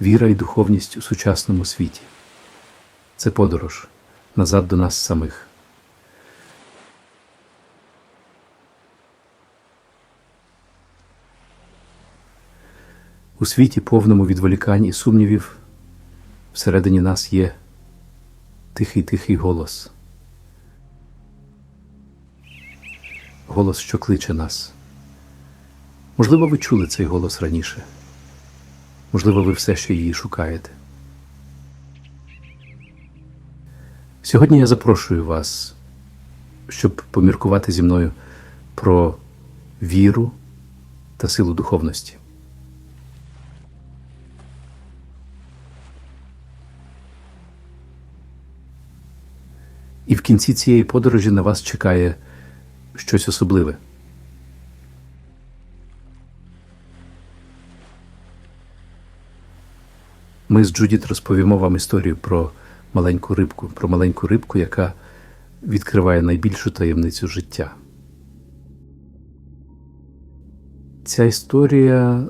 віра і духовність у сучасному світі. Це подорож назад до нас самих. У світі, повному відволікань і сумнівів, всередині нас є тихий тихий голос. Голос, що кличе нас. Можливо, ви чули цей голос раніше. Можливо, ви все ще її шукаєте. Сьогодні я запрошую вас, щоб поміркувати зі мною про віру та силу духовності. І в кінці цієї подорожі на вас чекає щось особливе. Ми з Джудіт розповімо вам історію про маленьку рибку, про маленьку рибку, яка відкриває найбільшу таємницю життя. Ця історія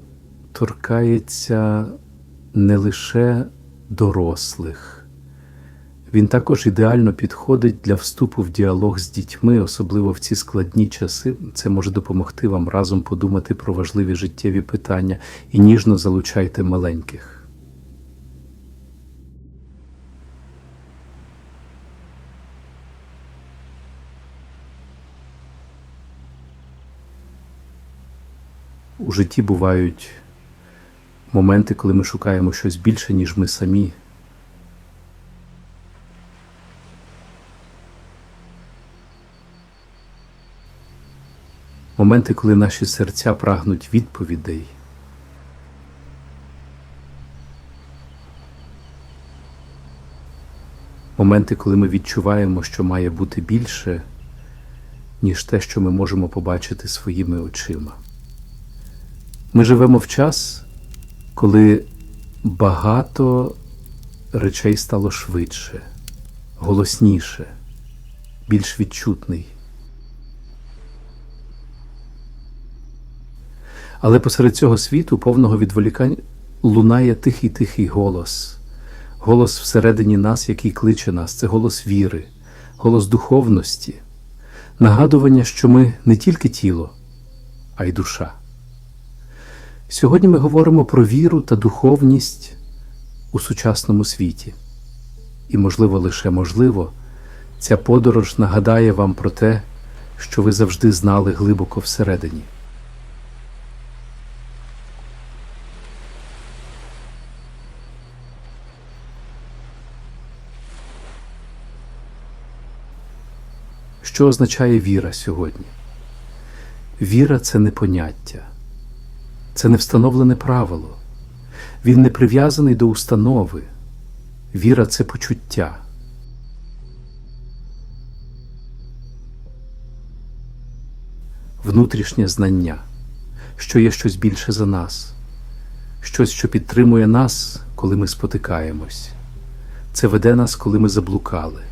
торкається не лише дорослих. Він також ідеально підходить для вступу в діалог з дітьми, особливо в ці складні часи. Це може допомогти вам разом подумати про важливі життєві питання і ніжно залучайте маленьких. У житті бувають моменти, коли ми шукаємо щось більше, ніж ми самі. Моменти, коли наші серця прагнуть відповідей. Моменти, коли ми відчуваємо, що має бути більше, ніж те, що ми можемо побачити своїми очима. Ми живемо в час, коли багато речей стало швидше, голосніше, більш відчутний. Але посеред цього світу, повного відволікань, лунає тихий тихий голос, голос всередині нас, який кличе нас, це голос віри, голос духовності, нагадування, що ми не тільки тіло, а й душа. Сьогодні ми говоримо про віру та духовність у сучасному світі. І, можливо, лише можливо, ця подорож нагадає вам про те, що ви завжди знали глибоко всередині. Що означає віра сьогодні? Віра це не поняття, це не встановлене правило. Він не прив'язаний до установи. Віра це почуття. Внутрішнє знання, що є щось більше за нас, щось, що підтримує нас, коли ми спотикаємось. Це веде нас, коли ми заблукали.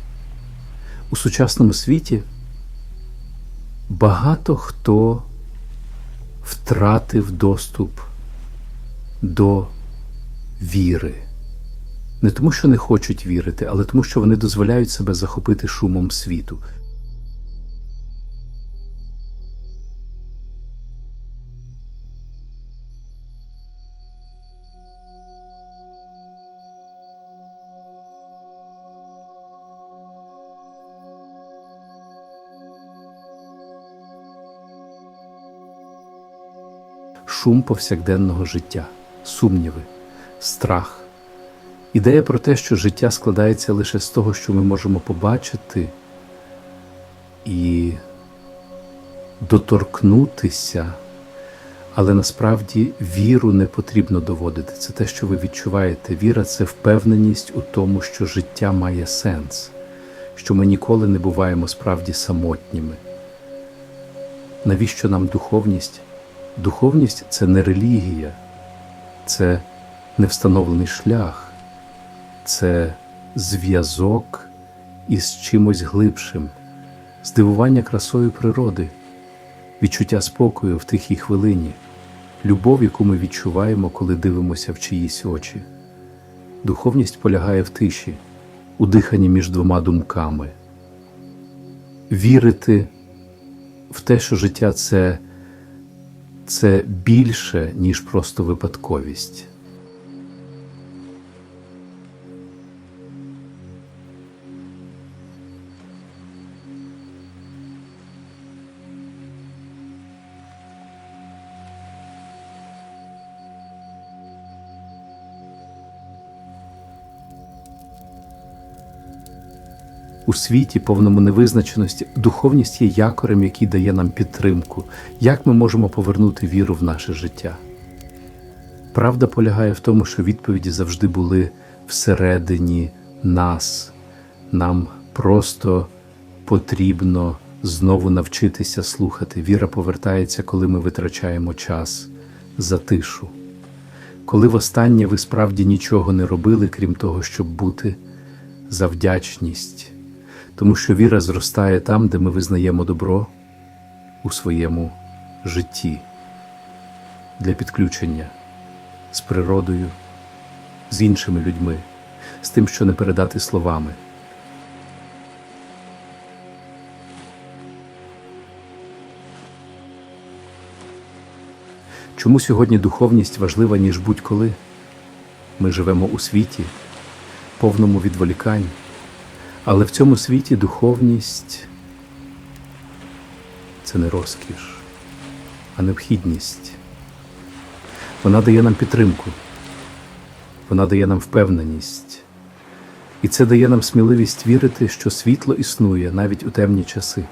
У сучасному світі багато хто втратив доступ до віри. Не тому, що не хочуть вірити, але тому, що вони дозволяють себе захопити шумом світу. Шум повсякденного життя, сумніви, страх. Ідея про те, що життя складається лише з того, що ми можемо побачити і доторкнутися, але насправді віру не потрібно доводити. Це те, що ви відчуваєте. Віра це впевненість у тому, що життя має сенс, що ми ніколи не буваємо справді самотніми. Навіщо нам духовність? Духовність це не релігія, це не встановлений шлях, це зв'язок із чимось глибшим, здивування красою природи, відчуття спокою в тихій хвилині, любов, яку ми відчуваємо, коли дивимося в чиїсь очі. Духовність полягає в тиші, у диханні між двома думками. Вірити в те, що життя це, це більше, ніж просто випадковість. У світі, повному невизначеності, духовність є якорем, який дає нам підтримку. Як ми можемо повернути віру в наше життя? Правда полягає в тому, що відповіді завжди були всередині нас. Нам просто потрібно знову навчитися слухати. Віра повертається, коли ми витрачаємо час за тишу. Коли востаннє ви справді нічого не робили, крім того, щоб бути за вдячність, тому що віра зростає там, де ми визнаємо добро у своєму житті для підключення з природою, з іншими людьми, з тим, що не передати словами. Чому сьогодні духовність важлива, ніж будь-коли? Ми живемо у світі, повному відволікань, але в цьому світі духовність це не розкіш, а необхідність. Вона дає нам підтримку, вона дає нам впевненість, і це дає нам сміливість вірити, що світло існує навіть у темні часи.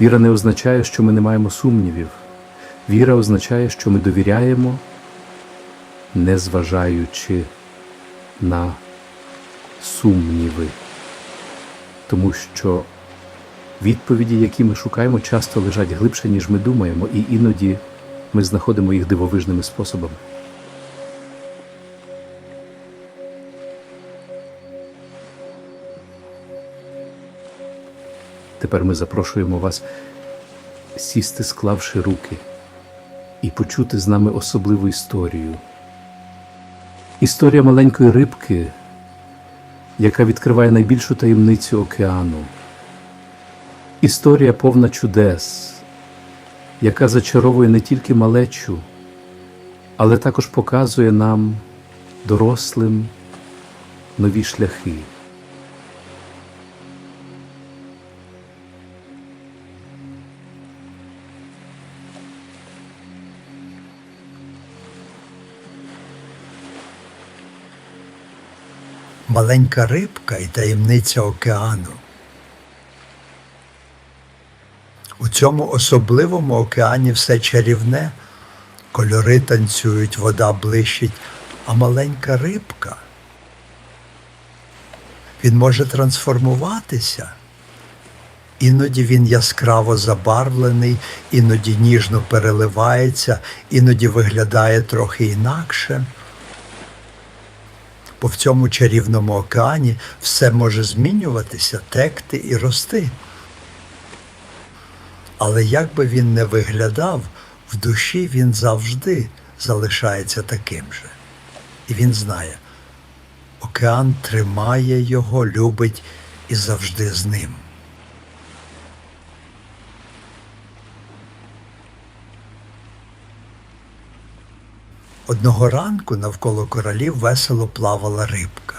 Віра не означає, що ми не маємо сумнівів. Віра означає, що ми довіряємо, незважаючи на сумніви. Тому що відповіді, які ми шукаємо, часто лежать глибше, ніж ми думаємо, і іноді ми знаходимо їх дивовижними способами. Тепер ми запрошуємо вас сісти, склавши руки, і почути з нами особливу історію. Історія маленької рибки, яка відкриває найбільшу таємницю океану. Історія повна чудес, яка зачаровує не тільки малечу, але також показує нам, дорослим, нові шляхи. Маленька рибка і таємниця океану. У цьому особливому океані все чарівне, кольори танцюють, вода блищить, а маленька рибка. Він може трансформуватися. Іноді він яскраво забарвлений, іноді ніжно переливається, іноді виглядає трохи інакше бо в цьому чарівному океані все може змінюватися, текти і рости. Але як би він не виглядав, в душі він завжди залишається таким же. І він знає, океан тримає його, любить і завжди з ним. Одного ранку навколо королів весело плавала рибка.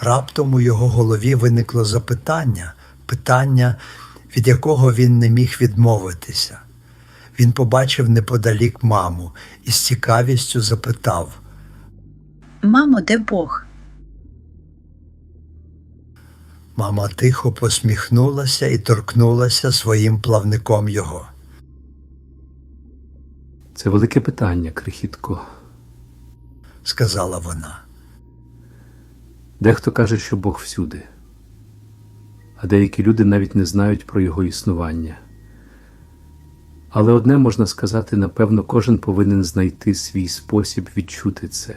Раптом у його голові виникло запитання, питання, від якого він не міг відмовитися. Він побачив неподалік маму і з цікавістю запитав Мамо, де Бог? Мама тихо посміхнулася і торкнулася своїм плавником його. Це велике питання, крихітко. Сказала вона. Дехто каже, що Бог всюди, а деякі люди навіть не знають про його існування. Але одне можна сказати, напевно, кожен повинен знайти свій спосіб відчути це.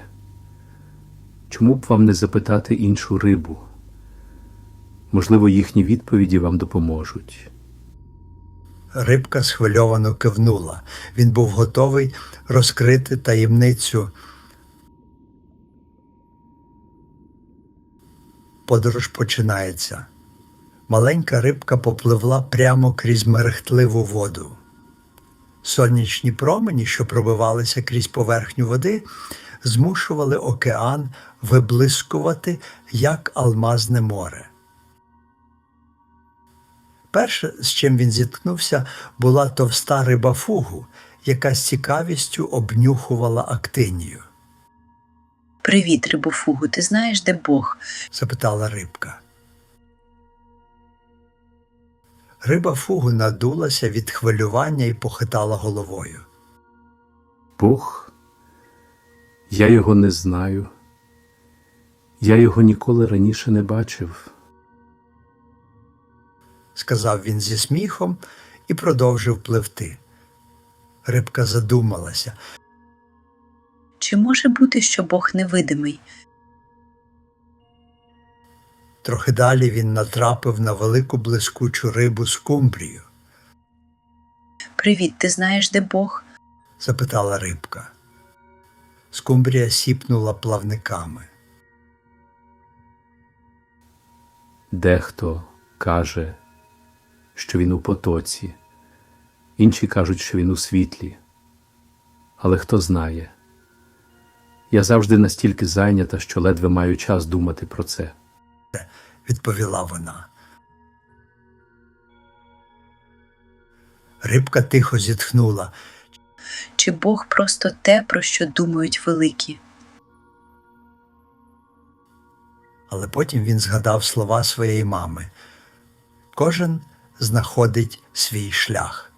Чому б вам не запитати іншу рибу? Можливо, їхні відповіді вам допоможуть. Рибка схвильовано кивнула. Він був готовий розкрити таємницю. Подорож починається. Маленька рибка попливла прямо крізь мерехтливу воду. Сонячні промені, що пробивалися крізь поверхню води, змушували океан виблискувати, як алмазне море. Перше, з чим він зіткнувся, була товста риба фугу, яка з цікавістю обнюхувала актинію. Привіт, рибофугу, ти знаєш, де Бог? запитала рибка. Риба фугу надулася від хвилювання і похитала головою. Бог, я його не знаю. Я його ніколи раніше не бачив. Сказав він зі сміхом і продовжив пливти. Рибка задумалася. Чи може бути, що Бог невидимий? Трохи далі він натрапив на велику блискучу рибу скумбрію, Привіт, ти знаєш, де Бог? запитала рибка. Скумбрія сіпнула плавниками. Дехто каже, що він у потоці, інші кажуть, що він у світлі. Але хто знає? Я завжди настільки зайнята, що ледве маю час думати про це. відповіла вона. Рибка тихо зітхнула. Чи Бог просто те, про що думають великі? Але потім він згадав слова своєї мами. Кожен знаходить свій шлях.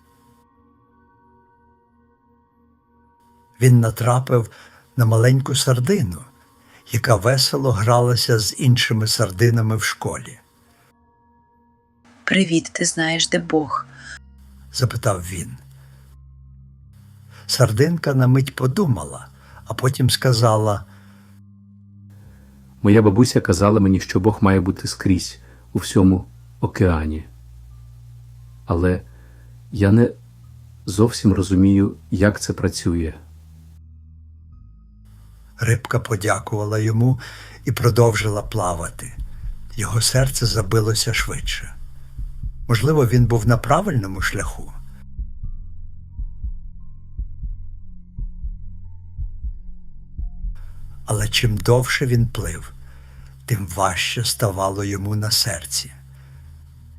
Він натрапив на маленьку сардину, яка весело гралася з іншими сардинами в школі. Привіт, ти знаєш, де Бог? запитав він. Сардинка на мить подумала, а потім сказала Моя бабуся казала мені, що Бог має бути скрізь у всьому океані. Але я не зовсім розумію, як це працює. Рибка подякувала йому і продовжила плавати. Його серце забилося швидше. Можливо, він був на правильному шляху. Але чим довше він плив, тим важче ставало йому на серці.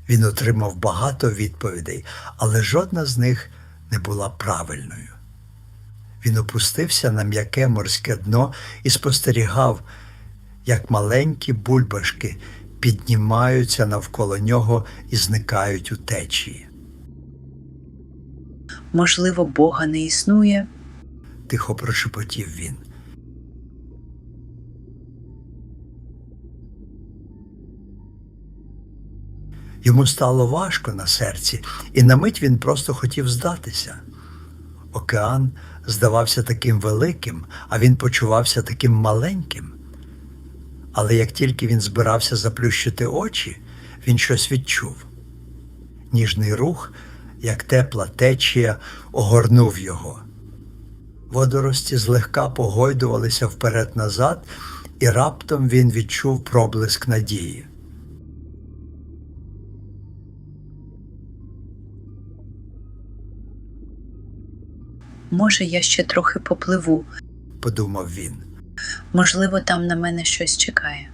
Він отримав багато відповідей, але жодна з них не була правильною. Він опустився на м'яке морське дно і спостерігав, як маленькі бульбашки піднімаються навколо нього і зникають у течії. Можливо, Бога не існує? Тихо прошепотів він. Йому стало важко на серці, і на мить він просто хотів здатися. Океан здавався таким великим, а він почувався таким маленьким. Але як тільки він збирався заплющити очі, він щось відчув. Ніжний рух, як тепла течія, огорнув його. Водорості злегка погойдувалися вперед-назад, і раптом він відчув проблиск надії. Може, я ще трохи попливу. подумав він. Можливо, там на мене щось чекає.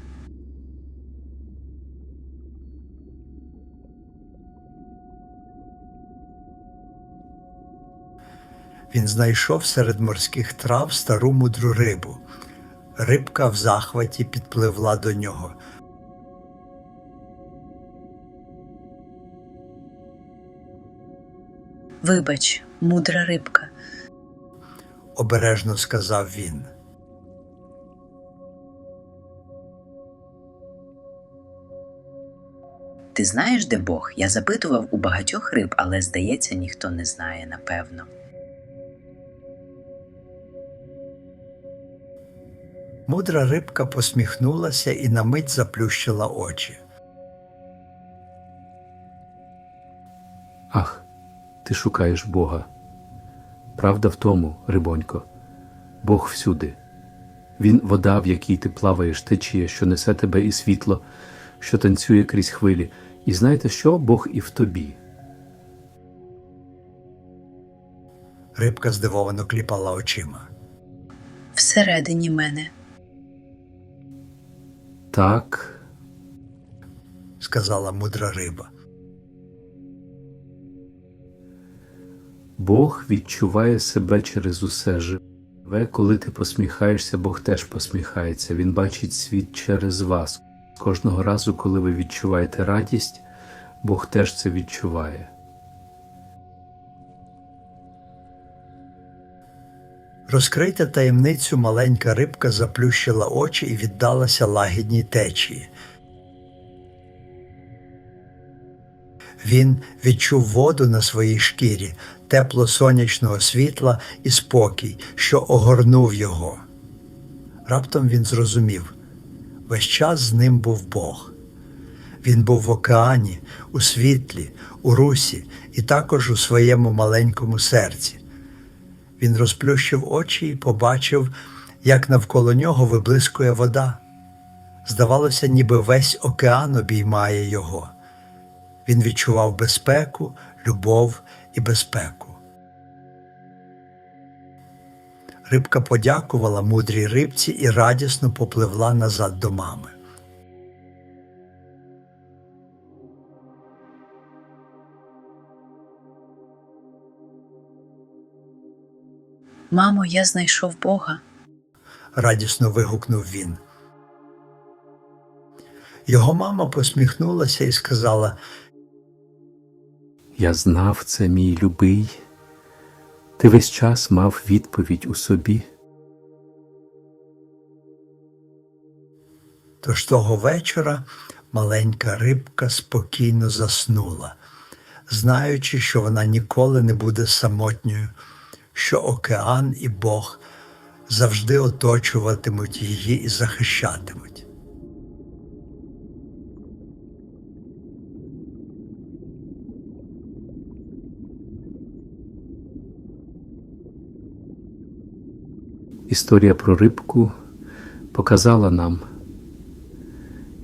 Він знайшов серед морських трав стару мудру рибу. Рибка в захваті підпливла до нього. Вибач, мудра рибка обережно сказав він. Ти знаєш, де Бог? Я запитував у багатьох риб, але здається, ніхто не знає напевно. Мудра рибка посміхнулася і на мить заплющила очі. Ах, ти шукаєш Бога. Правда в тому, рибонько, Бог всюди. Він вода, в якій ти плаваєш, течія, що несе тебе і світло, що танцює крізь хвилі. І знаєте що? Бог і в тобі. Рибка здивовано кліпала очима. Всередині мене. Так, сказала мудра риба. Бог відчуває себе через усе живе. Коли ти посміхаєшся, Бог теж посміхається. Він бачить світ через вас. Кожного разу, коли ви відчуваєте радість, Бог теж це відчуває. Розкрийте таємницю маленька рибка заплющила очі і віддалася лагідній течії. Він відчув воду на своїй шкірі, тепло сонячного світла і спокій, що огорнув його. Раптом він зрозумів весь час з ним був Бог. Він був в океані, у світлі, у русі і також у своєму маленькому серці. Він розплющив очі і побачив, як навколо нього виблискує вода. Здавалося, ніби весь океан обіймає його. Він відчував безпеку, любов і безпеку. Рибка подякувала мудрій рибці і радісно попливла назад до мами. Мамо, я знайшов Бога. радісно вигукнув він. Його мама посміхнулася і сказала: Я знав це, мій любий. Ти весь час мав відповідь у собі. Тож того вечора маленька рибка спокійно заснула, знаючи, що вона ніколи не буде самотньою, що океан і Бог завжди оточуватимуть її і захищатимуть. Історія про рибку показала нам,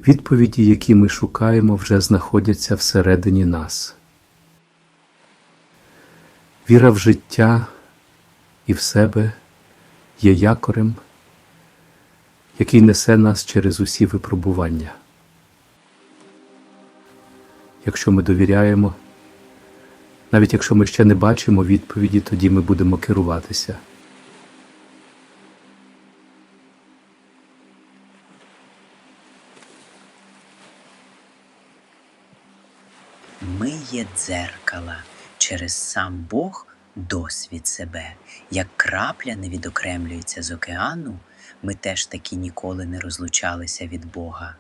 відповіді, які ми шукаємо, вже знаходяться всередині нас. Віра в життя і в себе є якорем, який несе нас через усі випробування. Якщо ми довіряємо, навіть якщо ми ще не бачимо відповіді, тоді ми будемо керуватися. Ми є дзеркала, через сам Бог досвід себе. Як крапля не відокремлюється з океану, ми теж таки ніколи не розлучалися від Бога.